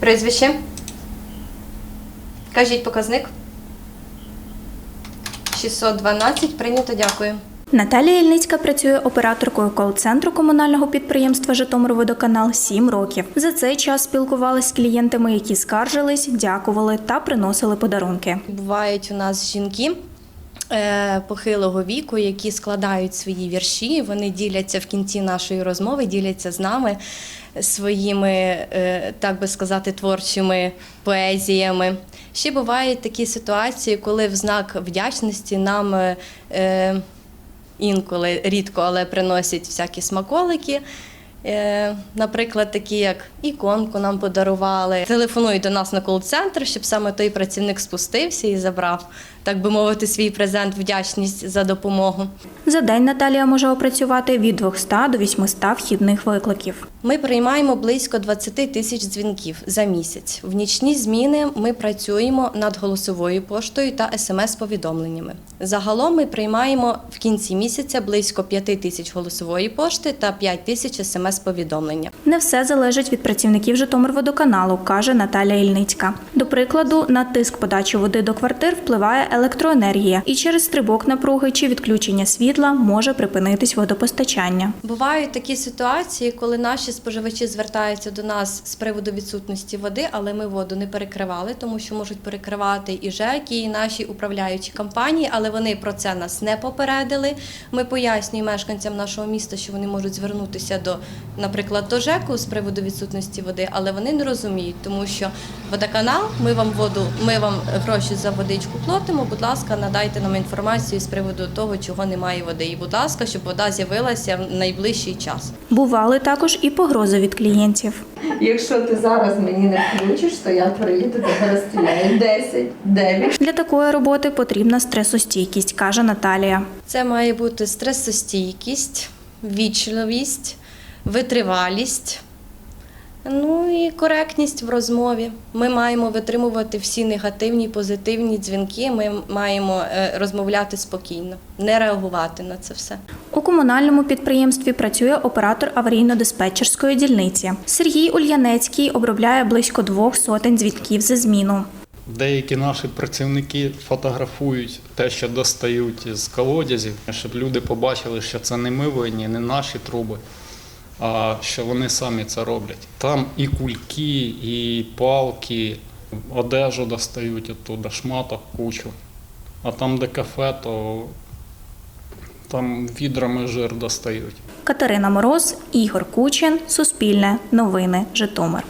Прізвище. Кажіть показник. 612. Прийнято, дякую. Наталія Ільницька працює операторкою кол-центру комунального підприємства Житомирводоканал 7 років. За цей час спілкувалась з клієнтами, які скаржились, дякували та приносили подарунки. Бувають у нас жінки похилого віку, які складають свої вірші. Вони діляться в кінці нашої розмови, діляться з нами своїми, е, так би сказати, творчими поезіями. Ще бувають такі ситуації, коли в знак вдячності нам е, е, інколи рідко, але приносять всякі смаколики. Е, Наприклад, такі як іконку нам подарували. Телефонують до нас на кол-центр, щоб саме той працівник спустився і забрав, так би мовити, свій презент, вдячність за допомогу. За день Наталія може опрацювати від 200 до 800 вхідних викликів. Ми приймаємо близько 20 тисяч дзвінків за місяць. В нічні зміни ми працюємо над голосовою поштою та смс-повідомленнями. Загалом ми приймаємо в кінці місяця близько 5 тисяч голосової пошти та 5 тисяч смс-повідомлення. Не все залежить від працівників Житомирводоканалу, каже Наталія Ільницька. До прикладу, на тиск подачі води до квартир впливає електроенергія, і через стрибок напруги чи відключення світла може припинитись водопостачання. Бувають такі ситуації, коли наші споживачі звертаються до нас з приводу відсутності води, але ми воду не перекривали, тому що можуть перекривати і ЖЕК, і наші управляючі компанії, але вони про це нас не попередили. Ми пояснюємо мешканцям нашого міста, що вони можуть звернутися до, наприклад, до ЖЕКу з приводу відсутності води, але вони не розуміють, тому що водоканал, ми вам воду, ми вам гроші за водичку платимо. Будь ласка, надайте нам інформацію з приводу того, чого немає води. І, будь ласка, щоб вода з'явилася в найближчий час. Бували також і погрози від клієнтів. Якщо ти зараз мені не включиш, то я приїду тебе розстріляю. 10, 9. Для такої роботи потрібна стресостійкість, каже Наталія. Це має бути стресостійкість, вічливість, витривалість. Ну і коректність в розмові. Ми маємо витримувати всі негативні, позитивні дзвінки. Ми маємо е, розмовляти спокійно, не реагувати на це все. У комунальному підприємстві працює оператор аварійно-диспетчерської дільниці. Сергій Ульянецький обробляє близько двох сотень дзвінків за зміну. Деякі наші працівники фотографують те, що достають з колодязів, щоб люди побачили, що це не ми винні, не наші труби, а що вони самі це роблять. Там і кульки, і палки, одежу достають оттуда, шматок кучу. А там, де кафе, то там відрами жир достають. Катерина Мороз, Ігор Кучин, Суспільне, Новини, Житомир.